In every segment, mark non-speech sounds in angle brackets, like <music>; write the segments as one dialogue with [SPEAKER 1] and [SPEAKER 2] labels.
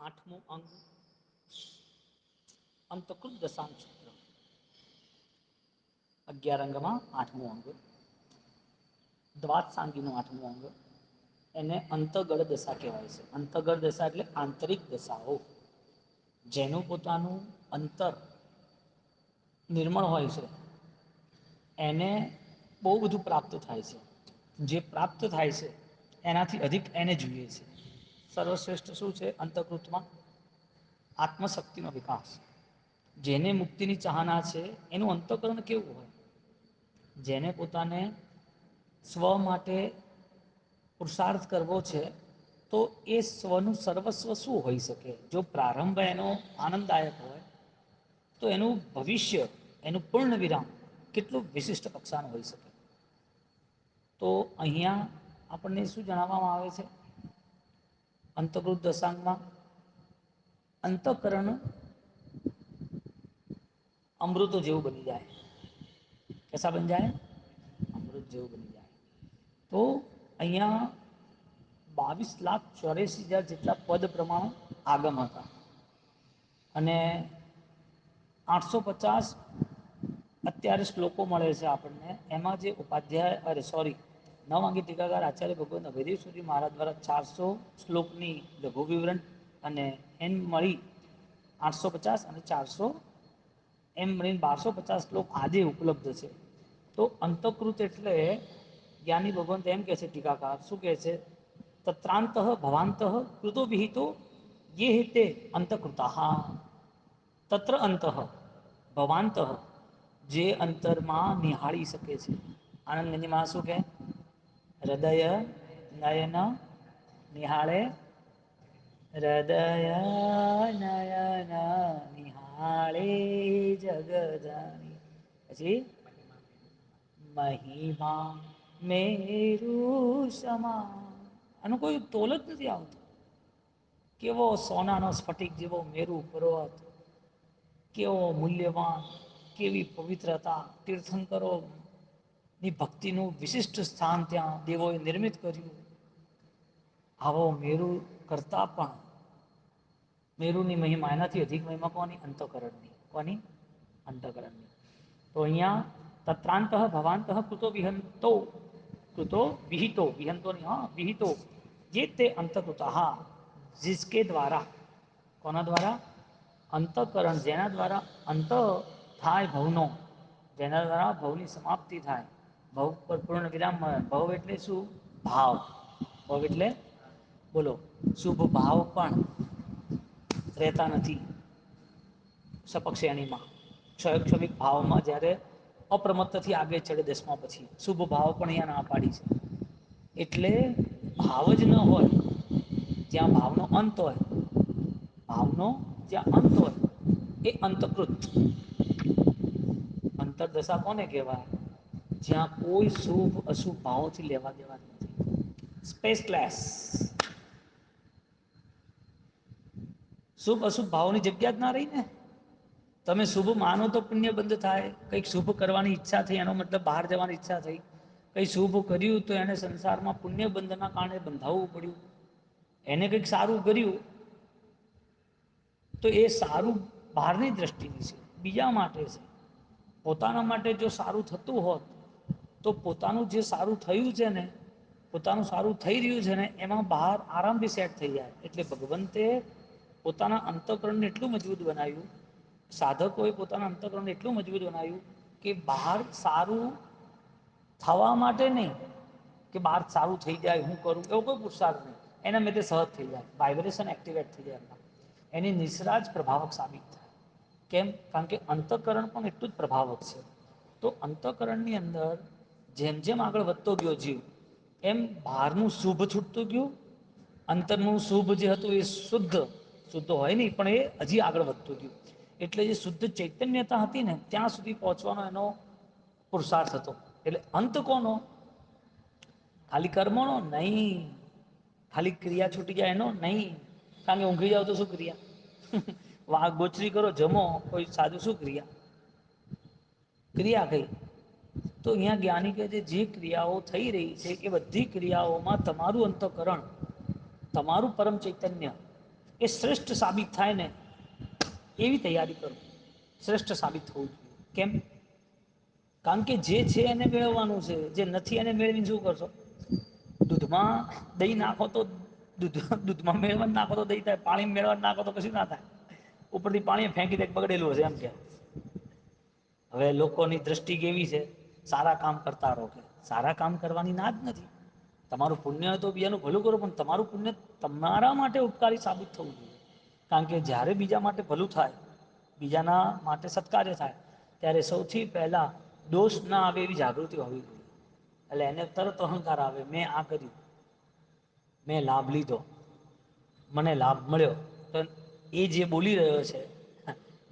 [SPEAKER 1] આઠમું અંગ. અંતકૃત દશાંશત્ર અગિયાર અંગમાં આઠમું અંગ. દ્વાત સાંગીનું આઠમું અંગ. એને અંતગળ દશા કહેવાય છે. અંતગળ દશા એટલે આંતરિક દશાઓ, જેનું પોતાનું અંતર નિર્મળ હોય છે. એને બહુ બધું પ્રાપ્ત થાય છે. જે પ્રાપ્ત થાય છે, એનાથી અધિક એને જોઈએ છે. સર્વશ્રેષ્ઠ શું છે? અંતકૃતમાં આત્મશક્તિનો વિકાસ. જેને મુક્તિની ચાહના છે, એનું અંતકરણ કેવું હોય? જેને પોતાને સ્વ માટે પુરુષાર્થ કરવો છે, તો એ સ્વનું સર્વસ્વ શું હોઈ શકે? જો પ્રારંભ એનો આનંદદાયક હોય, તો એનું ભવિષ્ય, એનું પૂર્ણ વિરામ કેટલું વિશિષ્ટ કક્ષાનું હોઈ શકે? તો અહીંયા આપણને શું જણાવવામાં આવે છે? અંતકૃત દશાંગમાં અંતકરણ અમૃતો જેવું બની જાય. કેસા બની જાય? અમૃત જેવું બની જાય. તો અહીંયા બાવીસ લાખ ચોરસી હજાર જેટલા પદ પ્રમાણ આગમ હતા. અને આઠસો પચાસ અત્યારે શ્લોકો મળે છે આપણને. એમાં જે ઉપાધ્યાય, અરે સોરી નવ અંગે ટીકાગાર આચાર્ય ભગવંત હદય સુધી મહારાજ દ્વારા ચારસો શ્લોકની લઘુ વિવરણ અને એમ મળી આઠસો પચાસ અને ચારસો એમ મળીને બારસો પચાસ શ્લોક આજે ઉપલબ્ધ છે. તો અંતકૃત એટલે જ્ઞાની ભગવંત એમ કે છે ટીકાકાર, શું કહે છે? તત્રાંત ભવાંત કૃતો વિહિતો યે હિતે અંતકૃતા. તત્ર અંત, ભવાંત, જે અંતરમાં નિહાળી શકે છે. આનંદની માં શું કે હૃદય નયન નિહાળે હૃદય નયન નિહાળે જગદાની પછી મહિમા મેરુ સમા આનું કોઈ તોલ જ નથી આવતું કેવો સોનાનો સ્ફટિક જેવો મેરુ પર્વત કેવો મૂલ્યવાન કેવી પવિત્રતા તીર્થંકરો ની ભક્તિનું વિશિષ્ટ સ્થાન ત્યાં દેવોએ નિર્મિત કર્યું. આવો મેરુ કરતા પણ મેરુની મહિમા એનાથી અધિક મહિમા કોની? અંતકરણની. કોની? અંતકરણની. તો અહીંયા તત્રાંત ભવાંત કૃતો વિહંતો, કૃતો વિહિતો, વિહંતો હા, વિહિતો. જે તે અંતકૃત જિસકે દ્વારા. કોના દ્વારા? અંતકરણ, જેના દ્વારા અંત થાય ભવનો, જેના દ્વારા ભવની સમાપ્તિ થાય. ભવ પર પૂર્ણ વિરામ ભવ એટલે શું? ભાવ. ભવ એટલે, બોલો, શુભ ભાવ પણ રહેતા નથી સપક્ષેણીમાં ક્ષયક્ષમિક ભાવમાં જ્યારે અપ્રમત્તથી આગળ ચડે દસમા પછી શુભ ભાવ પણ અહીંયા ના પાડી છે. એટલે ભાવ જ ન હોય, જ્યાં ભાવનો અંત હોય, ભાવનો જ્યાં અંત હોય, એ અંતકૃત. અંતરદશા કોને કહેવાય? જ્યાં કોઈ શુભ અશુભ ભાવોથી લેવા દેવા નથી. સ્પેસલેસ શુભ અશુભ ભાવોની જગ્યા જ ના રહી ને? તમે શુભ માનો તો પુણ્ય બંધ થાય. કંઈક શુભ કરવાની ઈચ્છા થઈ, એનો મતલબ બહાર જવાની ઈચ્છા થઈ. કંઈ શુભ કર્યું તો એને સંસારમાં પુણ્ય બંધના કારણે બંધાવવું પડ્યું. એને કંઈક સારું કર્યું તો એ સારું બહારની દ્રષ્ટિની છે. બીજા માટે છે. પોતાના માટે જો સારું થતું હોત તો પોતાનું જે સારું થયું છે ને, પોતાનું સારું થઈ રહ્યું છે ને, એમાં બહાર આરામથી સેટ થઈ જાય. એટલે ભગવંતે પોતાના અંતકરણને એટલું મજબૂત બનાવ્યું, સાધકોએ પોતાના અંતકરણને એટલું મજબૂત બનાવ્યું કે બહાર સારું થવા માટે નહીં, કે બહાર સારું થઈ જાય, હું કરું, એવો કોઈ પુરુષાર્થ નહીં. એના મેં તે સહજ થઈ જાય વાઇબ્રેશન એક્ટિવેટ થઈ જાય એમના એની નિસરાજ પ્રભાવક સાબિત થાય. કેમ? કારણ કે અંતકરણ પણ એટલું જ પ્રભાવક છે. તો અંતકરણની અંદર જેમ જેમ આગળ વધતો ગયો જીવ, એમ બહારનું શુભ છૂટતું ગયું, અંતરનું શુભ જે હતું એ શુદ્ધ શુદ્ધ હોય નહીં, પણ એ હજી આગળ વધતું ગયું. એટલે જે શુદ્ધ ચૈતન્યતા હતી ને, ત્યાં સુધી પહોંચવાનો એનો પુરુષાર્થ હતો. એટલે અંત કોનો? ખાલી કર્મનો નહીં. ખાલી ક્રિયા છૂટી જાય એનો નહીં. કારણ કે ઊંઘી જાવ તો શું ક્રિયા? <laughs> વાઘ ગોચરી કરો, જમો, કોઈ સાદું શું ક્રિયા? ક્રિયા કઈ? તો અહીંયા જ્ઞાની કહે છે, જે ક્રિયાઓ થઈ રહી છે, એ બધી ક્રિયાઓમાં તમારું અંતકરણ, તમારું પરમ ચૈતન્ય, એ શ્રેષ્ઠ સાબિત થાય ને, એવી તૈયારી કરો. શ્રેષ્ઠ સાબિત થવું જોઈએ. કેમ? કારણ કે જે છે એને મેળવવાનું છે, જે નથી એને મેળવીને શું કરશો? દૂધમાં દહીં નાખો તો દૂધ, દૂધમાં મેળવવા નાખો તો દહીં થાય પાણી મેળવવા નાખો તો કશું ના થાય. ઉપરથી પાણી ફેંકી દે બગડેલું હશે એમ કે. હવે લોકોની દ્રષ્ટિ કેવી છે? સારા કામ કરતા રહો કે સારા કામ કરવાની ના જ નથી. તમારું પુણ્ય તો બીજાનું ભલું કરો, પણ તમારું પુણ્ય તમારા માટે ઉપકારી સાબિત થવું જોઈએ. કારણ કે જ્યારે બીજા માટે ભલું થાય, બીજાના માટે સત્કાર્ય થાય, ત્યારે સૌથી પહેલાં દોષ ના આવે એવી જાગૃતિ હોવી જોઈએ. એટલે એને તરત અહંકાર આવે, મેં આ કર્યું. મેં લાભ લીધો. મને લાભ મળ્યો. તો એ જે બોલી રહ્યો છે,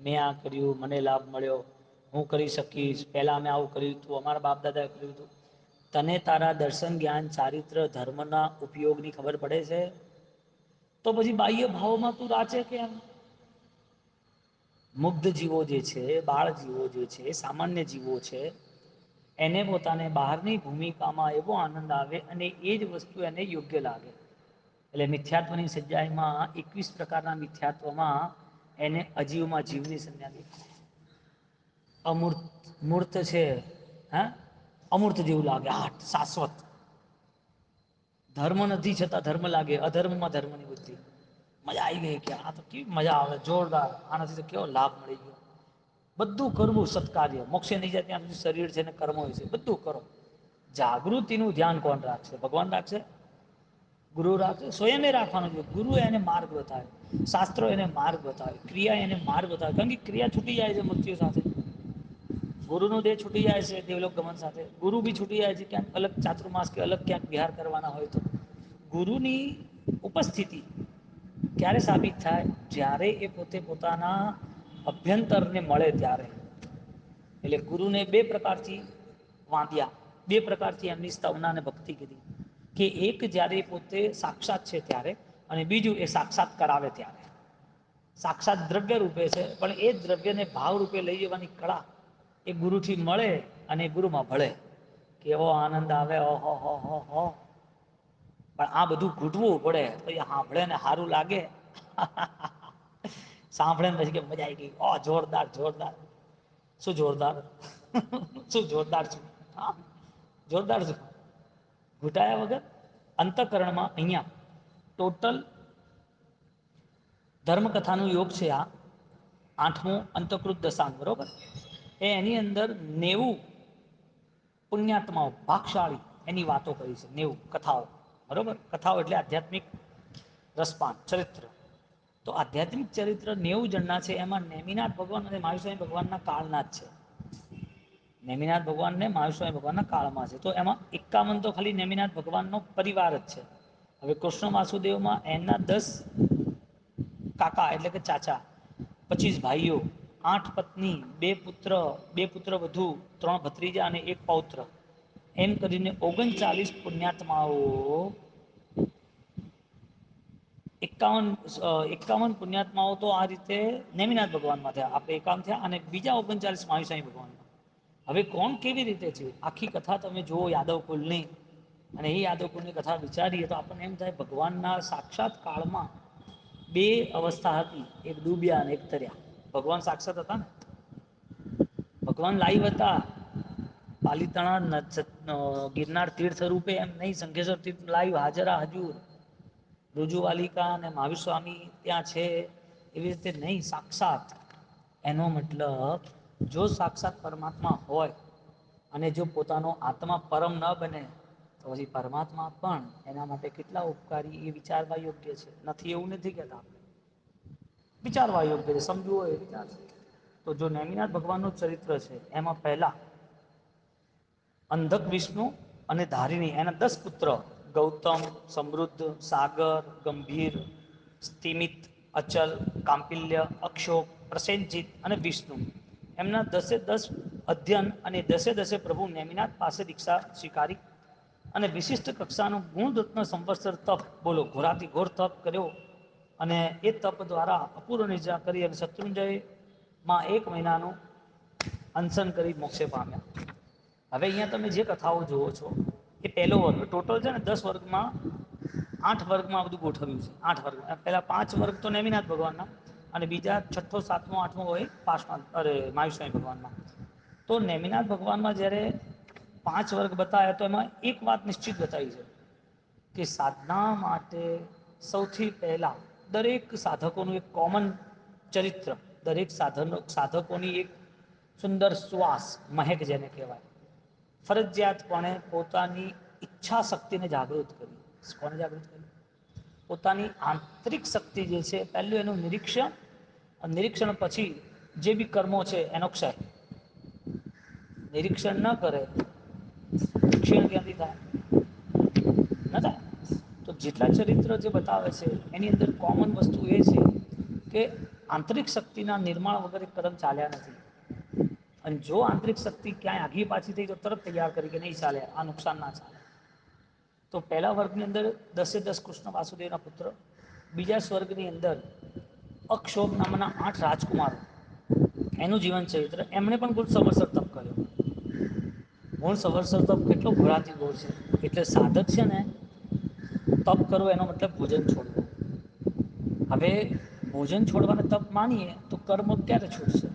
[SPEAKER 1] મેં આ કર્યું, મને લાભ મળ્યો. હું કરી શકીશ, પહેલા અમે આવું કર્યું હતું અમારા બાપ દાદાએ કર્યું હતું તને તારા દર્શન જ્ઞાન, ચારિત્ર, ધર્મના ઉપયોગની ખબર પડે છે? તો પછી બાહ્ય ભાવમાં તું રાચે કેમ? મુગ્ધ જીવો જે છે, બાળ જીવો જે છે, સામાન્ય જીવો છે, એને પોતાને બહારની ભૂમિકામાં એવો આનંદ આવે અને એ જ વસ્તુ એને યોગ્ય લાગે. એટલે મિથ્યાત્વની સજ્જાઈમાં એકવીસ પ્રકારના મિથ્યાત્વમાં એને અજીવમાં જીવની સંજ્ઞા દી અમૂર્ત, મૂર્ત છે, હે? અમૂર્ત જેવું લાગે આઠ શાશ્વત. ધર્મ નથી છતાં ધર્મ લાગે, અધર્મમાં ધર્મની બુદ્ધિ. મજા આવી ગઈ કે આ તો કેવી મજા આવે, જોરદાર. આનાથી તો કેવો લાભ મળી ગયો. બધું કરવું સત્કાર્ય. મોક્ષે નહીં જાય ત્યાં સુધી શરીર છે ને કર્મ હોય છે. બધું કરો. જાગૃતિનું ધ્યાન કોણ રાખશે? ભગવાન રાખશે? ગુરુ રાખશે? સ્વયં રાખવાનું છે. ગુરુ એને માર્ગ બતાવે. શાસ્ત્રો એને માર્ગ બતાવે. ક્રિયા એને માર્ગ બતાવે. કારણ કે ક્રિયા છૂટી જાય છે મૃત્યુ સાથે. ગુરુનું દેહ છૂટી જાય છે દેવલોક ગમન સાથે. ગુરુ બી છૂટી જાય છે, ક્યાંક અલગ ચાતુર્માસ કે અલગ ક્યાંક વિહાર કરવાના હોય તો. ગુરુની ઉપસ્થિતિ ક્યારે સાબિત થાય? જ્યારે એ પોતે પોતાના અભ્યંતરને મળે ત્યારે. એટલે ગુરુને બે પ્રકારથી વાંધ્યા. બે પ્રકારથી એમની સ્તવના અને ભક્તિ કીધી. કે એક જ્યારે પોતે સાક્ષાત છે ત્યારે અને બીજું એ સાક્ષાત કરાવે ત્યારે. સાક્ષાત દ્રવ્ય રૂપે છે, પણ એ દ્રવ્યને ભાવ રૂપે લઈ જવાની કળા એ ગુરુથી મળે અને ગુરુમાં ભળે. કેવો આનંદ આવે ઓહો હો હો હો પણ આ બધું ઘૂંટવું પડે એ સાંભળે ને સારું લાગે. <laughs> સાંભળે ને પછી કે મજા આવી ગઈ. ઓ જોરદાર જોરદાર. શું જોરદાર? <laughs> શું જોરદાર છું? હા? જોરદાર છું? ઘૂંટાયા વગર? અંતકરણમાં અહીંયા. ટોટલ ધર્મકથાનું યોગ છે આ. આઠમો અંતકૃત દશાંગ, બરોબર? એ એની અંદર નેવું પુણ્યાત્માઓ, ભાગશાળી એની વાતો કરી છે, નેવું કથાઓ. બરોબર? કથાઓ એટલે આધ્યાત્મિક રસપાન, ચરિત્ર. તો આધ્યાત્મિક ચરિત્ર નેવું જણના છે, એમાં નેમિનાથ ભગવાન અને મહાવિષ્ણુ ભગવાનના કાળના જ છે. નેમિનાથ ભગવાનને મહાવિષ્ણુ ભગવાનના કાળમાં છે. તો એમાં એકાવન તો ખાલી નેમિનાથ ભગવાનનો પરિવાર જ છે. હવે કૃષ્ણ વાસુદેવમાં એના દસ કાકા એટલે કે ચાચા, પચીસ ભાઈઓ આઠ પત્ની, બે પુત્ર બે પુત્ર વધુ, ત્રણ ભત્રીજા અને એક પૌત્ર. એમ કરીને ઓગણચાલીસ પુણ્યાત્માઓ એકાવન એકાવન પુણ્યાત્માઓ તો આ રીતે નેમિનાથ ભગવાનમાં થયા. આપણે એકાવન થયા અને બીજા ઓગણચાલીસ મહાવિસાઈ ભગવાનમાં. હવે કોણ કેવી રીતે છે? આખી કથા તમે જુઓ યાદવ કુલની અને એ યાદવ કુલની કથા વિચારીએ તો આપણને એમ થાય ભગવાનના સાક્ષાત કાળમાં બે અવસ્થા હતી. એક ડૂબ્યા અને એક તર્યા. ભગવાન સાક્ષાત હતા ને? ભગવાન લાઈવ હતા. પાલીતાણા ગિરનાર તીર્થ રૂપે એમ નહીં સંખેશ્વર તીર્થ લાઈવ હાજરા હજુર. રુજુવાલિકા અને મહાવીર સ્વામી ત્યાં છે. એવી રીતે નહીં, સાક્ષાત. એનો મતલબ, જો સાક્ષાત પરમાત્મા હોય અને જો પોતાનો આત્મા પરમ ન બને, તો પછી પરમાત્મા પણ એના માટે કેટલા ઉપકારી એ વિચારવા યોગ્ય છે. નથી, એવું નથી કેતા આપણે. વિચારવા યોગ્ય છે, સમજવું હોય વિચાર તો જો નૈમિનાથ ભગવાનનું ચરિત્ર છે, એમાં પહેલા અંધક વિષ્ણુ અને ધારિણી, એના દસ પુત્ર, ગૌતમ, સમૃદ્ધ, સાગર, ગંભીર સ્થિમિત અચલ, કાંપિલ્ય, અક્ષોક, પ્રસેનજીત અને વિષ્ણુ. એમના દસે દસ અધ્યયન અને દસે દસે પ્રભુ નેમિનાથ પાસે દીક્ષા સ્વીકારી અને વિશિષ્ટ કક્ષાનો ગુણરત્ન સંવત્સર તપ, બોલો, ઘોરાથી ઘોર તપ કર્યો. અને એ તપ દ્વારા અપૂર્વ કરી અને શત્રુંજયમાં એક મહિનાનું અનશન કરી મોક્ષે પામ્યા. હવે અહીંયા તમે જે કથાઓ જુઓ છો, એ પહેલો વર્ગ. ટોટલ છે ને દસ વર્ગમાં આઠ વર્ગમાં બધું ગોઠવ્યું છે. આઠ વર્ગ. પહેલાં પાંચ વર્ગ તો નેમિનાથ ભગવાનના અને બીજા છઠ્ઠો, સાતમો, આઠમો હોય પાસમાં અરે મહાવિષ્ણુ ભગવાનમાં. તો નેમિનાથ ભગવાનમાં જ્યારે પાંચ વર્ગ બતાવ્યા તો એમાં એક વાત નિશ્ચિત બતાવી છે કે સાધના માટે સૌથી પહેલા દરેક સાધકોનું એક કોમન ચરિત્ર, દરેક સાધનો, સાધકોની એક સુંદર શ્વાસ, મહેક જેને કહેવાય. ફરજિયાતપણે પોતાની ઈચ્છા શક્તિને જાગૃત કરી. કોને જાગૃત કરી? પોતાની આંતરિક શક્તિ જે છે, પહેલું એનું નિરીક્ષણ નિરીક્ષણ પછી જે બી કર્મો છે, એનો ક્ષય. નિરીક્ષણ ન કરે, ક્ષીણ ક્યાંથી થાય? ન થાય. જેટલા ચરિત્ર જે બતાવે છે, એની અંદર કોમન વસ્તુ એ છે કે આંતરિક શક્તિના નિર્માણ વગર એક કદમ ચાલ્યા નથી. અને જો આંતરિક શક્તિ ક્યાંય આગી પાછી થઈ, તો તરત તૈયાર કરી કે નહીં ચાલે, આ નુકસાન ના ચાલે. તો પહેલા વર્ગની અંદર દસે દસ કૃષ્ણ વાસુદેવના પુત્ર, બીજા સ્વર્ગની અંદર અક્ષોભ નામના આઠ રાજકુમારો, એનું જીવન ચરિત્ર, એમણે પણ ગુણ સંવત્સર તપ કર્યો. ગુણ સંવત્સર તપ કેટલો ઘોળાથી ગોળ છે? એટલે સાધક છે ને તપ કરવો એનો મતલબ ભોજન છોડવું. હવે ભોજન છોડવાને તપ માનીએ તો કર્મ ક્યારે છૂટશે?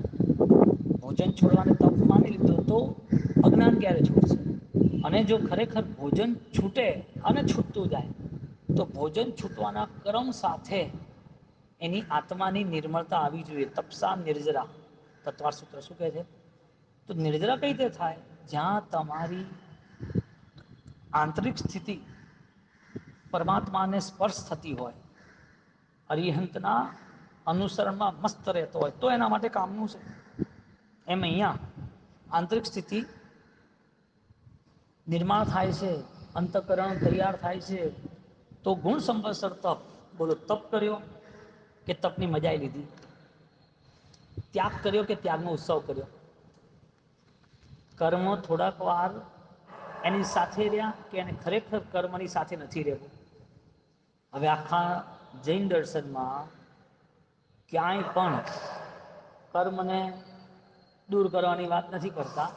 [SPEAKER 1] ભોજન છોડવાને તપ માની લીધો તો અજ્ઞાન ક્યારે છૂટશે? અને જો ખરેખર ભોજન છૂટે અને છૂટતું જાય, તો ભોજન છૂટવાના ક્રમ સાથે એની આત્માની નિર્મળતા આવી જોઈએ. તપસા નિર્જરા. તત્વાર સૂત્ર શું કહે છે? તો નિર્જરા કઈ રીતે થાય? જ્યાં તમારી આંતરિક સ્થિતિ પરમાત્માને સ્પર્શ થતી હોય અરિહંતના અનુસરણમાં મસ્ત રહેતો હોય, તો એના માટે કામનું છે. એમ અહીંયા આંતરિક સ્થિતિ નિર્માણ થાય છે, અંતકરણ તૈયાર થાય છે, તો ગુણ સંવત્સર તપ, બોલો, તપ કર્યો કે તપની મજાઈ લીધી? ત્યાગ કર્યો કે ત્યાગનો ઉત્સવ કર્યો? કર્મ થોડાક વાર એની સાથે રહ્યા કે એને ખરેખર કર્મની સાથે નથી રહેવું? હવે આખા જૈન દર્શનમાં ક્યાંય પણ કર્મને દૂર કરવાની વાત નથી કરતા.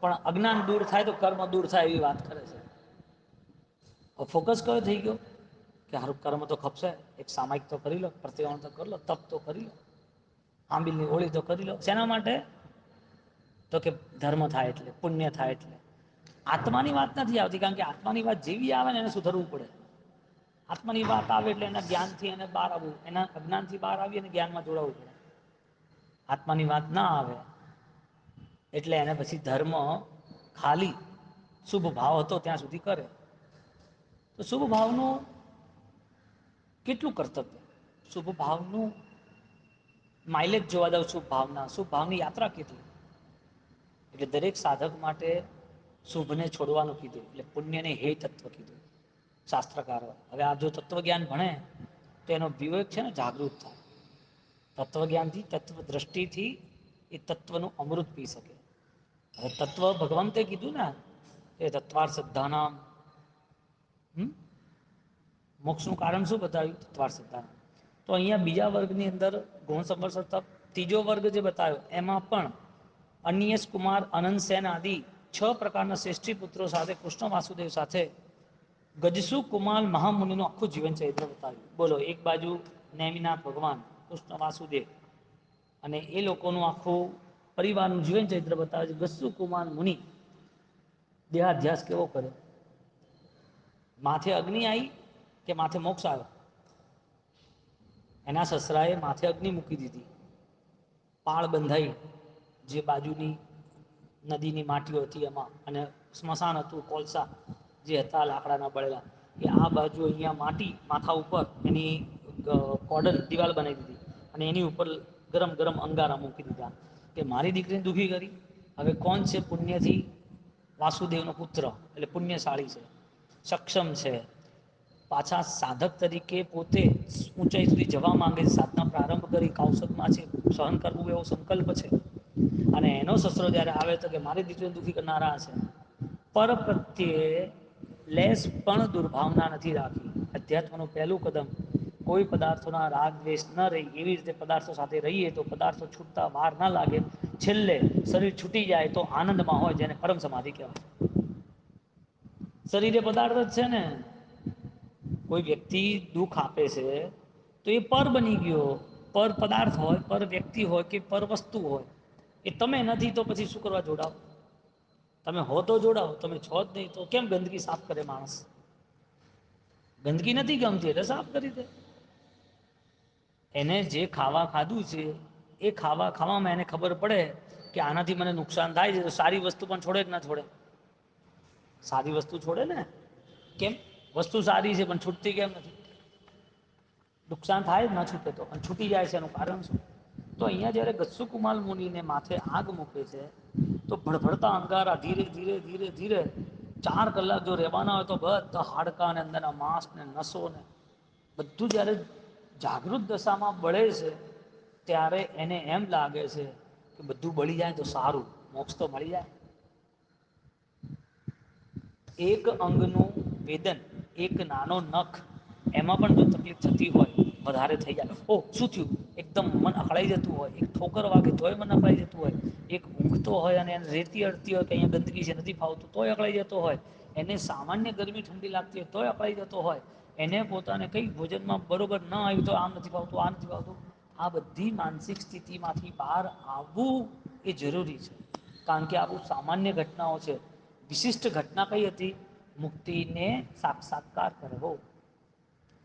[SPEAKER 1] પણ અજ્ઞાન દૂર થાય તો કર્મ દૂર થાય એવી વાત કરે છે. ફોકસ કયો થઈ ગયો? કે હારું, કર્મ તો ખપશે. એક સામાયિક તો કરી લો પ્રતિક્રમણ તો કરી લો, તપ તો કરી લો, આંબીલની ઓળી તો કરી લો. શેના માટે? તો કે ધર્મ થાય એટલે, પુણ્ય થાય એટલે. આત્માની વાત નથી આવતી, કારણ કે આત્માની વાત જેવી આવે ને એને સુધરવું પડે. આત્માની વાત આવે એટલે એના જ્ઞાનથી એને બહાર આવવું. એના અજ્ઞાનથી બહાર આવી અને જ્ઞાનમાં જોડાવવું પડે. આત્માની વાત ના આવે એટલે એને પછી ધર્મ ખાલી શુભ ભાવ હતો ત્યાં સુધી કરે. તો શુભ ભાવનું કેટલું કર્તવ્ય? શુભ ભાવનું માઇલેજ જોવા દઉં શુભ ભાવના. શુભ ભાવની યાત્રા કેટલી? એટલે દરેક સાધક માટે શુભને છોડવાનું કીધું. એટલે પુણ્યને હે તત્વ કીધું. શાસ્ત્રકારો. હવે આ જો તત્વજ્ઞાન ભણે, તો એનો વિવેક છે ને જાગૃત થાય. તત્વજ્ઞાનથી તત્વ દ્રષ્ટિથી એ તત્વનું અમૃત પી શકે. હવે તત્વ ભગવંતે કીધું ને, એ તત્વાર શ્રદ્ધાનામ મોક્ષનું કારણ શું બતાવ્યું? તત્વાર શ્રદ્ધાનામ તો અહીંયા બીજા વર્ગની અંદર ગુણ સંવર્ષ તપ, ત્રીજો વર્ગ જે બતાવ્યો, એમાં પણ અનિયસ કુમાર, અનંત સેન આદિ છ પ્રકારના શ્રેષ્ઠી પુત્રો સાથે કૃષ્ણ વાસુદેવ સાથે ગજસુ કુમાર મહામુનિનું આખું જીવન ચરિત્ર બતાવ્યું. બોલો, એક બાજુ નૈમિનાથ ભગવાન, કૃષ્ણ વાસુદેવ. અને એ લોકોનું આખું પરિવારનું જીવન ચરિત્ર બતાવે છે. ગસ્સુ કુમાર મુનિ, દેહાધ્યાસ કેવો કર્યો? માથે અગ્નિ આવી કે માથે મોક્ષ આવ્યો? એના સસરાએ માથે અગ્નિ મૂકી દીધી. પાળ બંધાઈ, જે બાજુની નદીની માટીઓ હતી એમાં. અને સ્મશાન હતું કોલસા. જે હતા લાકડાના બળેલા, એ આ બાજુ અહીંયા માટી, માથા ઉપર એની કોડન દિવાલ બનાવી દીધી અને એની ઉપર ગરમ ગરમ અંગારા મૂકી દીધા કે મારી દીકરીને દુઃખી કરી. હવે કોણ છે પુણ્યથી? વાસુદેવનો પુત્ર, એટલે પુણ્યશાળી છે, સક્ષમ છે. પાછા સાધક તરીકે પોતે ઊંચાઈ સુધી જવા માંગે છે. સાધના પ્રારંભ કરી કૌશકમાં છે. સહન કરવું એવો સંકલ્પ છે. અને એનો સસરો જ્યારે આવે તો કે મારી દીકરીને દુઃખી કરનારા છે પર પ્રત્યે લેસ પણ દુર્ભાવના નથી રાખી. અધ્યાત્મનું પહેલું કદમ, કોઈ પદાર્થોના રાગ દ્વેષ ન રહી, એવી રીતે પદાર્થો સાથે રહીએ તો પદાર્થો છૂટતા વાર ના લાગે. છેલ્લે શરીર છૂટી જાય તો આનંદમાં હોય જેને પરમ સમાધિ કહેવાય. શરીરે પદાર્થ જ છે ને. કોઈ વ્યક્તિ દુઃખ આપે છે, તો એ પર બની ગયો. પર પદાર્થ હોય, પર વ્યક્તિ હોય કે પર વસ્તુ હોય. એ તમે નથી તો પછી શું કરવા જોડાવ? તમે હો તો જોડાવો તમે છો જ નહીં, તો કેમ ગંદકી સાફ કરે માણસ? ગંદકી નથી ગમતી, એટલે સાફ કરી દે. એને જે ખાવા ખાધું છે, એ ખાવા ખાવામાં એને ખબર પડે કે આનાથી મને નુકસાન થાય છે, તો સારી વસ્તુ પણ છોડે કે ના છોડે? સારી વસ્તુ છોડે ને? કેમ? વસ્તુ સારી છે, પણ છૂટતી કેમ નથી? નુકસાન થાય જ ના છૂટે તો અને છૂટી જાય છે, એનું કારણ શું? તો અહીંયા જયારે ગસ્સુકુમાલ મુનિને માથે આગ મૂકે છે, તો ભડભડતા અંગારા ધીરે ધીરે ધીરે ધીરે ચાર કલાક જો રહેવાના હોય તો બધા હાડકા ને અંદરના માંસ ને નસો ને બધું જ્યારે જાગૃત દશામાં બળે છે, ત્યારે એને એમ લાગે છે કે બધું બળી જાય તો સારું, મોક્ષ તો મળી જાય. એક અંગનું વેદન, એક નાનો નખ, એમાં પણ જો તકલીફ થતી હોય વધારે થઈ જાય. ઓ, શું થયું? એકદમ મન અકળાઈ જતું હોય, એક ઠોકર વાગે તોય મન અકળાઈ જતું હોય, એક ઊંઘતો હોય અને એને રેતી અડતી હોય કે અહીંયા ગંદકી છે, નથી ફાવતું, તોય અકળાઈ જતો હોય. એને સામાન્ય ગરમી ઠંડી લાગતી હોય, તોય અકળાઈ જતો હોય. એને પોતાને કઈ ભોજનમાં બરોબર ન આવ્યું તો આમ નથી ભાવતું આ નથી ભાવતું આ બધી માનસિક સ્થિતિમાંથી બહાર આવવું એ જરૂરી છે. કારણ કે આ બહુ સામાન્ય ઘટનાઓ છે. વિશિષ્ટ ઘટના કઈ હતી? મુક્તિને સાક્ષાત્કાર કરવો.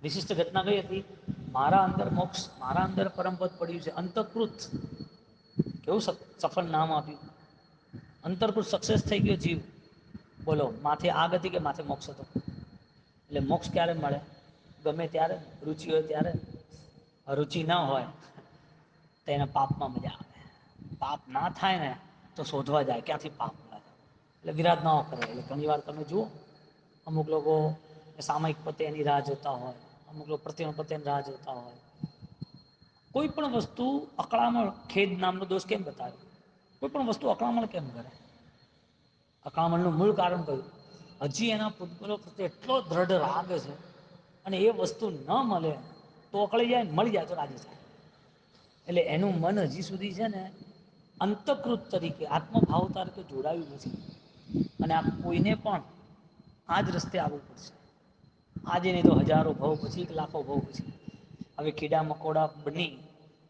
[SPEAKER 1] વિશિષ્ટ ઘટના કઈ હતી? મારા અંદર મોક્ષ, મારા અંદર પરમપદ પડ્યું છે. અંતકૃત કેવું સફળ નામ આપ્યું? અંતરકૃત સક્સેસ થઈ ગયો જીવ. બોલો, માથે આગ હતી કે માથે મોક્ષ હતો? એટલે મોક્ષ ક્યારે મળે? ગમે ત્યારે, રુચિ હોય ત્યારે. રુચિ ના હોય, તો એને પાપમાં મજા આવે. પાપ ના થાય ને, તો શોધવા જાય, ક્યાંથી પાપ મળે? એટલે વિરાટ ન કરે. એટલે ઘણી વાર તમે જુઓ, અમુક લોકો સામયિક પતે એની રાહ જોતા હોય. અમુક લોકો પ્રત્યે પત્યની રાહ જોતા હોય. કોઈ પણ વસ્તુ અકળામણ ખેદ નામનો દોષ કેમ બતાવે? કોઈ પણ વસ્તુ અકળામણ કેમ કરે? અકળામણનું મૂળ કારણ કયું? હજી એના પૂતગલો પ્રત્યે એટલો દ્રઢ રાગ છે અને એ વસ્તુ ન મળે તો અકળી જાય મળી જાય તો રાજી થાય. એટલે એનું મન હજી સુધી છે ને અંતકૃત તરીકે આત્મભાવ તરીકે જોડાયું નથી. અને આ કોઈને પણ આ જ રસ્તે આવવું પડશે. આજે નહીં તો હજારો ભવ પછી લાખો ભવ પછી. હવે કીડા મકોડા બની,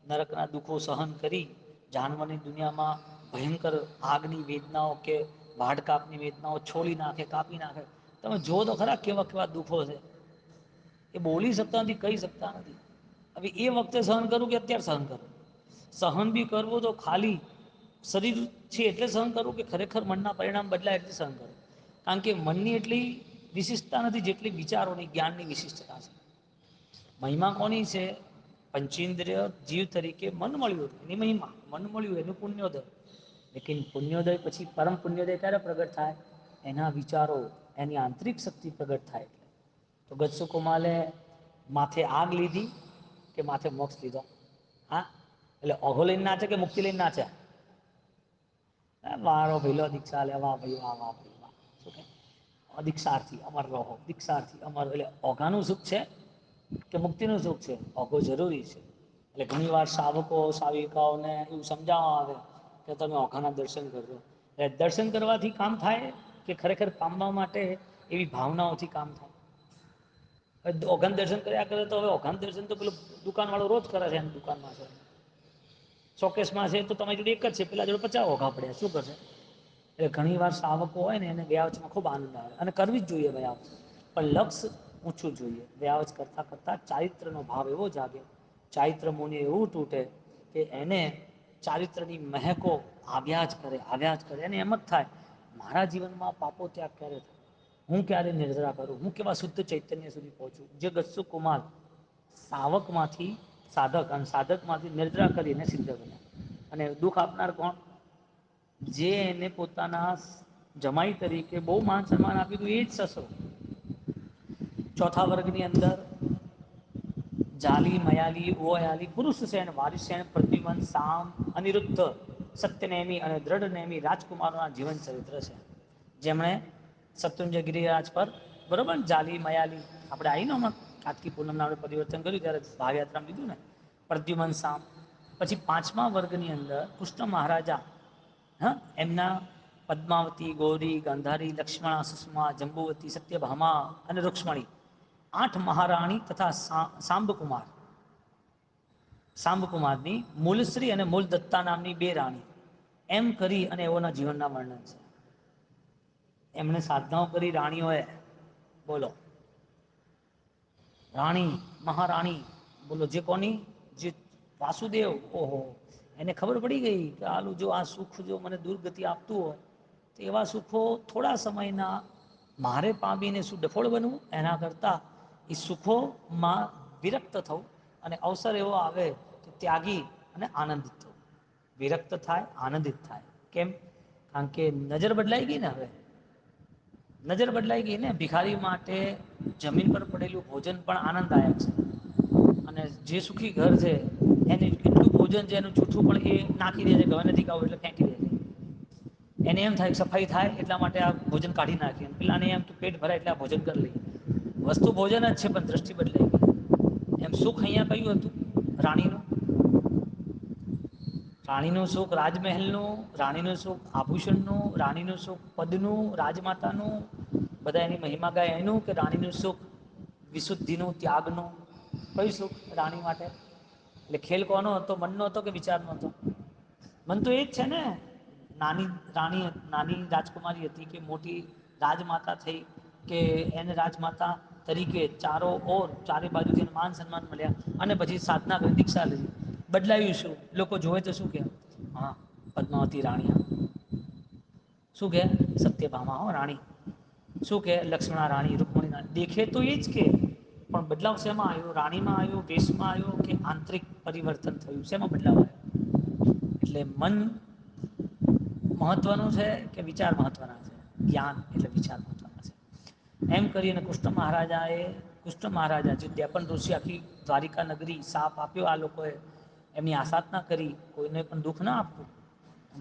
[SPEAKER 1] નરકના દુઃખો સહન કરી, જાનવરની દુનિયામાં ભયંકર આગની વેદનાઓ કે વાડ કાપની વેદનાઓ છોડી નાખે, કાપી નાખે. તમે જો તો ખરા કેવા કેવા દુઃખો છે. એ બોલી શકતા નથી, કહી શકતા નથી. હવે એ વખતે સહન કરવું કે અત્યારે સહન કરવું સહન બી કરવું તો ખાલી શરીર છે એટલે સહન કરવું કે ખરેખર મનના પરિણામ બદલાય એટલે સહન કરવું કારણ કે મનની એટલી વિશિષતા નથી જેટલી વિચારોની, જ્ઞાનની વિશિષ્ટતા છે. મહિમા કોની છે? પંચેન્દ્રિય જીવ તરીકે મન મળ્યું એની મહિમા, મન મળ્યું, એનું પુણ્યોદય. લેકિન પુણ્યોદય પછી પરમ પુણ્યોદય ક્યારે પ્રગટ થાય? એના વિચારો, એની આંતરિક શક્તિ પ્રગટ થાય એટલે. તો ગજસુકુમાલે માથે આગ લીધી કે માથે મોક્ષ લીધો? હા? એટલે ઓઘો લઈને નાચે કે મુક્તિ લઈને નાચે? મારો ભીલો દીક્ષા લેવા, ભાઈ વાહ વાહ, ભાઈ દીક્ષાર્થી અમર રહો. દીક્ષાર્થી અમર એટલે ઓઘાનું સુખ છે કે મુક્તિનું સુખ છે? ઓઘો જરૂરી છે. એટલે ઘણી વાર શાવકો શાવિકાઓને એવું સમજાવવા આવે કે તમે ઓઘાના દર્શન કરજો એટલે દર્શન કરવાથી કામ થાય કે ખરેખર પામવા માટે એવી ભાવનાઓથી કામ થાય? ઓઘાન દર્શન કર્યા કરે તો હવે ઓઘાન દર્શન તો પેલું દુકાનવાળો રોજ કરે છે એની દુકાનમાં છે. શોકેસમાં છે તો તમારી જોડે એક જ છે. પેલા જોડે પચાસ ઓઘા પડ્યા. શું કરશે? એટલે ઘણી વાર શાવકો હોય ને એને વ્યાવચમાં ખૂબ આનંદ આવે. અને કરવી જ જોઈએ વ્યાવચ પણ લક્ષ ઊંચું જોઈએ. વ્યાવચ કરતાં કરતાં ચારિત્રનો ભાવ એવો જાગે, ચારિત્ર મુનિ એવું તૂટે કે એને ચારિત્રની મહેકો આવ્યા જ કરે, આવ્યા જ કરે. અને એમ જ થાય, મારા જીવનમાં પાપો ત્યાગ ક્યારે થાય? હું ક્યારે નિર્જરા કરું? હું કેવા શુદ્ધ ચૈતન્ય સુધી પહોંચું? જે ગસ્સુ કુમાર સાવકમાંથી સાધક અને સાધકમાંથી નિર્જરા કરીને સિદ્ધ બન્યા. અને દુઃખ આપનાર કોણ? જે એને પોતાના જમાઈ તરીકે બહુ માન સન્માન આપ્યું હતું, એ જ સસરો. ચોથા વર્ગની અંદર જાલી, મયાલી, ઓયાલી, પુરુષ સેન વારિસેન પ્રતિમન સામ, અનિરુદ્ધ, સત્યનેમી અને દ્રઢ નેમી રાજકુમારોના જીવન ચરિત્ર છે. જેમણે સત્યુંજય ગિરિરાજ પર બરોબર જાલી, મયાલી આપડે આવીને કાતકી પૂનમ આપણે પરિવર્તન કર્યું ત્યારે ભાવયાત્રામાં લીધું ને, પ્રદ્યુમન, સામ. પછી પાંચમા વર્ગની અંદર કૃષ્ણ મહારાજા હ? એમના પદ્માવતી, ગૌરી, ગાંધારી, લક્ષ્મણા, સુષ્મા, જંબુવતી, સત્યભામા અને રુક્ષ્મણી. આઠ મહારાણી તથા સાંબકુમાર. સાંબકુમારની મૂલશ્રી અને મૂલ દત્તા નામની બે રાણી. એમ કરી અને એઓના જીવનના વર્ણન છે. એમને સાધનાઓ કરી રાણીઓએ. બોલો. રાણી, મહારાણી, બોલો, જે કોની? જે વાસુદેવ. ઓહો. એને ખબર પડી ગઈ કે આલું જો આ સુખ જો મને દુર્ગતિ આપતું હોય, તો એવા સુખો થોડા સમયના મારે પામીને શું ડફોળ બનવું? એના કરતાં એ સુખોમાં વિરક્ત થવું અને અવસર એવો આવે તો ત્યાગી અને આનંદિત થવું. વિરક્ત થાય, આનંદિત થાય. કેમ? કારણ કે નજર બદલાઈ ગઈ ને હવે. નજર બદલાઈ ગઈ ને ભિખારી માટે જમીન પર પડેલું ભોજન પણ આનંદદાયક છે. અને જે સુખી ઘર છે, એને એટલું ભોજન છે એનું જૂઠું પણ એ નાખી દે છે ઘર નથી ખાવું એટલે ફેંકી દે છે. એને એમ થાય સફાઈ થાય એટલા માટે આ ભોજન કાઢી નાખીએ. પેલાને એમ પેટ ભરાય એટલે આ ભોજન કરી લઈએ. વસ્તુ ભોજન જ છે, પણ દ્રષ્ટિ બદલાઈ ગઈ. એમ સુખ અહીંયા કયું હતું? રાણીનું. રાણીનું સુખ રાજમહેલનું, રાણીનું સુખ આભૂષણનું, રાણીનું સુખ પદનું, રાજમાતાનું. બધા એની મહિમા ગાય એનું કે રાણીનું સુખ વિશુદ્ધિનું, ત્યાગનું. કયું સુખ? રાણી માટે. એટલે ખેલ કોનો હતો, મનનો હતો કે વિચારનો હતો? મન તો એ જ છે ને, નાની રાણી, નાની રાજકુમારી હતી કે મોટી રાજમાતા થઈ કે એને રાજમાતા તરીકે ચારો ઓર ચારે બાજુથી માન સન્માન મળ્યા અને પછી સાધના કરી, દીક્ષા લીધી. બદલાયું શું? લોકો જોવે તો શું કે? હા, પદ્માવતી રાણી શું કે? સત્યભામા હો રાણી. શું કે? લક્ષ્મણા રાણી, રૂકમણી રાણી. દેખે તો એ જ કે, પણ બદલાવ શેમાં આવ્યો? રાણીમાં આવ્યો, વેશમાં આવ્યો કે આંતરિક પરિવર્તન થયું? શેમાં બદલાવ આવ્યો? એટલે મન મહત્વનું છે કે વિચાર મહત્વના છે? જ્ઞાન એટલે વિચાર મહત્વના છે. એમ કરીને કૃષ્ણ મહારાજાએ, કૃષ્ણ મહારાજા જે દ્યાપન ઋષિ આખી દ્વારિકા નગરી સાપ આપ્યો આ લોકોએ, એમની આસાધના કરી, કોઈને પણ દુઃખ ના આપવું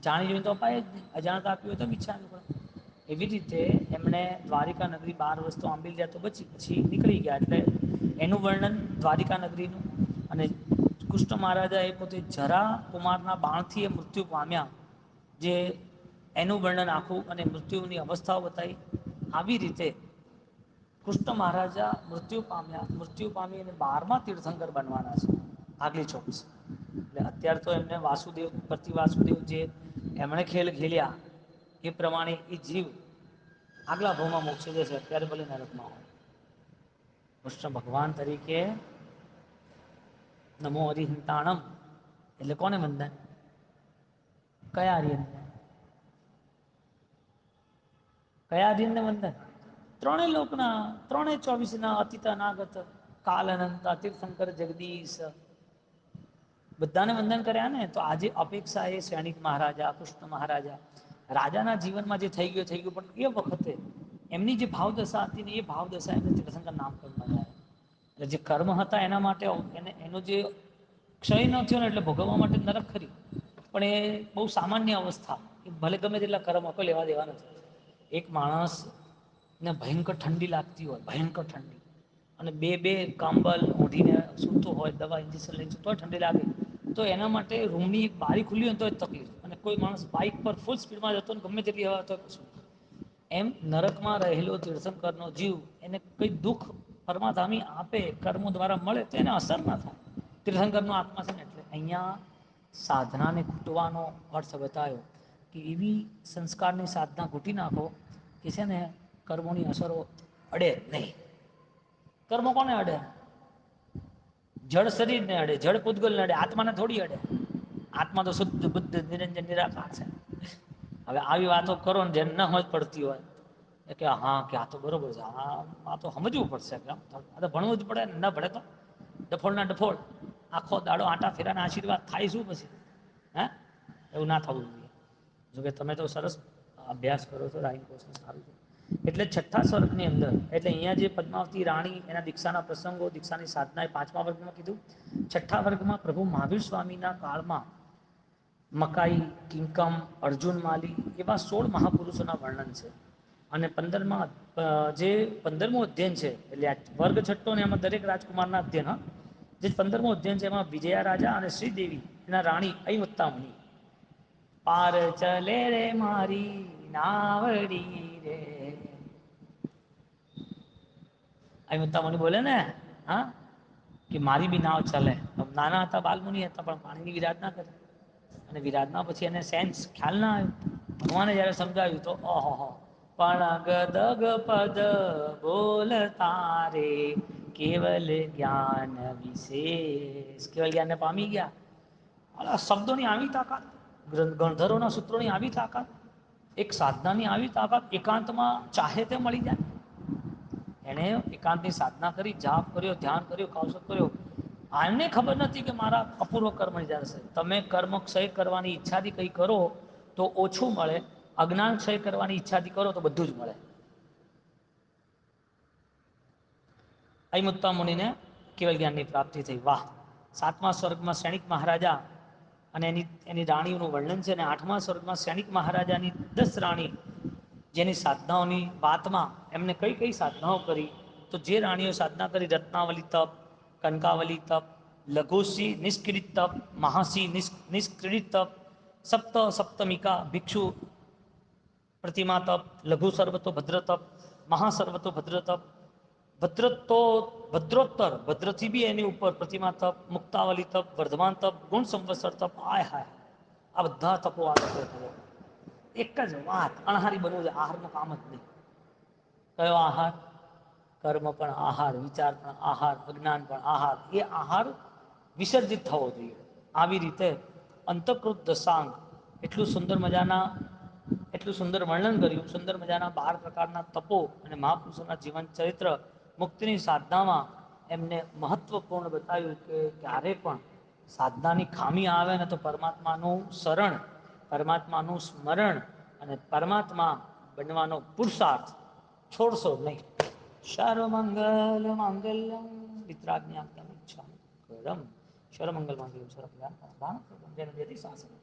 [SPEAKER 1] જાણી જોઈને તો અપાય જ નહીં. અજાણતા આપ્યું હોય તો ઈચ્છા એવી રીતે એમણે દ્વારિકા નગરી બાર વસ્તુ આંબી લીધા તો પછી પછી નીકળી ગયા. એટલે એનું વર્ણન દ્વારિકા નગરીનું અને કૃષ્ણ મહારાજા એ પોતે જરા કુમારના બાણથી એ મૃત્યુ પામ્યા, જે એનું વર્ણન આખું અને મૃત્યુની અવસ્થાઓ બતાવી. આવી રીતે કૃષ્ણ મહારાજા મૃત્યુ પામ્યા, મૃત્યુ પામી અને બારમા તીર્થંકર બનવાના છે, આગલી ચોવીસ એટલે અત્યારે તો એમને વાસુદેવ પ્રતિ વાસુદેવ જે એમણે ખેલ ખેલ્યા, એ પ્રમાણે એ જીવ આગલા ભાવમાં મોક્ષી જશે, અત્યારે ભલે નરકમાં હોય. કૃષ્ણ ભગવાન તરીકે નમો હરિહંતાણમ એટલે કોને વંદન? કયા હરિહંતન કયા અધીનને વંદન? ત્રણેય લોકના, ત્રણેય ચોવીસના અતિત, અનાગત, કાલ, અનંત, તીર્થંકર, જગદીશ, બધાને વંદન કર્યા ને? તો આજે અપેક્ષા એ સૈનિક મહારાજા, કૃષ્ણ મહારાજા, રાજાના જીવનમાં જે થઈ ગયું થઈ ગયું, પણ એ વખતે એમની જે ભાવદશા હતી ને એ ભાવદશા એમને તીર્થંકર નામ કરવા એટલે જે કર્મ હતા એના માટે એને, એનો જે ક્ષય ન થયો ને એટલે ભોગવવા માટે નરક ખરી. પણ એ બહુ સામાન્ય અવસ્થા એ ભલે ગમે તેટલા કર્મ કોઈ લેવા દેવા નથી એક માણસને ભયંકર ઠંડી લાગતી હોય, ભયંકર ઠંડી. અને બે બે કાંબલ ઓઢીને સૂતો હોય, દવા ઇન્જેક્શન લઈને તો ઠંડી લાગે. તો એના માટે રૂમની બારી ખુલ્લી હોય તો તકલીફ. અને કોઈ માણસ બાઇક પર ફૂલ સ્પીડમાં જતો ને ગમે તેટલી હવા તો એમ નરકમાં રહેલો તીર્થંકરનો જીવ, એને કંઈ દુઃખ પરમાધામી આપે, કર્મો દ્વારા મળે, તો એને અસર ના થાય. તીર્થંકરનો આત્મા છે ને એટલે અહીંયા સાધનાને ખૂટવાનો અર્થ બતાવ્યો કે એવી સંસ્કારની સાધના ઘૂટી નાખો કે છે ને કર્મોની અસરો અડે નહીં. કર્મો કોને અડે? જળ શરીરને અડે, જળ પૂતગલને અડે, આત્માને થોડી અડે. આત્મા તો શુદ્ધ, બુદ્ધ, નિરંજન, નિરાકાર છે. હવે આવી વાતો કરો ને જેમ ન સમજ પડતી હોય કે હા, કે આ તો બરોબર છે. હા આ તો સમજવું પડશે. કે આ તો ભણવું જ પડે, ને ન ભણે તો. ડફોળના ડફોળ. આખો દાડો આટા ફેરાના આશીર્વાદ થાય શું પછી? હે? એવું ના થવું જોઈએ. જોકે તમે તો સરસ અભ્યાસ કરો છો, રાઈન કોર્સ સારું છે. એટલે છઠ્ઠા સ્વર્ગની અંદર, એટલે અહીંયા જે પદ્માવતી રાણી, એના દીક્ષાના પ્રસંગો, દીક્ષાની સાધના એ પાંચમા વર્ગમાં કીધું. છઠ્ઠા વર્ગમાં પ્રભુ મહાવીર સ્વામીના કાળમાં મકાઈ, કિંકમ, અર્જુન માલી એવા સોળ મહાપુરુષોના વર્ણન છે. અને પંદરમાં જે પંદરમું અધ્યયન છે, એટલે વર્ગ છઠ્ઠો ને એમાં દરેક રાજકુમારના અધ્યયન, હા. જે પંદરમું અધ્યયન છે, એમાં વિજયા રાજા અને શ્રીદેવી, એના રાણી અયમુત્તામણી પાર ચલે રે મારી, નાવડી રે. આ મુત્તા બોલે ને, હા, કે મારી બી નાવ ચાલે. નાના હતા, બાલમુનિ હતા, પણ પાણીની વિરાધના કરી. અને વિરાધના પછી એને સેન્સ ખ્યાલ ના આવ્યો. ભગવાને જયારે સમજાવ્યું તો, ઓહો પણ અગદગ પદ બોલ તારે કેવલ જ્ઞાન વિશેષ કેવલ જ્ઞાનને પામી ગયા શબ્દોની આવી તાકાત ગણધરોના સૂત્રોની આવી તાકાત એક સાધનાની આવી તાકાત એકાંતમાં ચાહે તે મળી જાય એણે એકાંતની સાધના કરી જાપ કર્યો ધ્યાન કર્યો કૌશલ કર્યો આને ખબર નથી કે મારા અપૂર્વ કર્મ જશે તમે કર્મ ક્ષય કરવાની ઈચ્છાથી કંઈ કરો, તો ઓછું મળે। અજ્ઞાન ક્ષય કરવાની ઈચ્છાથી કરો તો બધું જ મળે. અયમુત્તા મુનિને કેવલ જ્ઞાનની પ્રાપ્તિ થઈ. વાહ! સાતમા સ્વર્ગમાં સૈનિક મહારાજા અને એની એની રાણીઓનું વર્ણન છે અને આઠમા સ્વર્ગમાં સૈનિક મહારાજાની દસ રાણી જેની સાધનાઓની વાતમાં એમને કઈ કઈ સાધનાઓ કરી? તો જે રાણીઓ સાધના કરી રત્નાવલી તપ કનકાવલી તપ લઘુસી નિષ્ક્રિત તપ મહાસી નિષ્ક્રિત તપ, સપ્ત સપ્તમિકા, ભિક્ષુ પ્રતિમા તપ, લઘુ સર્વતો ભદ્ર તપ મહાસર્વતો ભદ્ર તપ. ભદ્રતો, ભદ્રોત્તર, ભદ્રથી બી એની ઉપર પ્રતિમા તપ, મુક્તાવલી તપ, વર્ધમાન તપ, ગુણ સંવત્સર તપ, આય હાય. આ બધા તપો આ એક જ વાત, અણહારી બનવું છે, આહારનું કામ જ નહીં. કયો આહાર? કર્મ પણ આહાર, વિચાર પણ આહાર, અજ્ઞાન પણ આહાર. એ આહાર વિસર્જિત થવો જોઈએ. આવી રીતે અંતકૃત દશાંગ, એટલું સુંદર મજાના એટલું સુંદર વર્ણન કર્યું. સુંદર મજાના બાર પ્રકારના તપો અને મહાપુરુષોના જીવન ચરિત્ર મુક્તિની સાધનામાં એમને મહત્વપૂર્ણ બતાવ્યું કે ક્યારે પણ સાધનાની ખામી આવે ને તો પરમાત્માનું શરણ, પરમાત્માનું સ્મરણ અને પરમાત્મા બનવાનો પુરુષાર્થ છોડશો નહીં. સર્વમંગલ મંગલમ મિત્રાજ્ઞા ઈચ્છા કરમ. સર્વમંગલ મંગલમ સર્વ જેને જેથી શાસન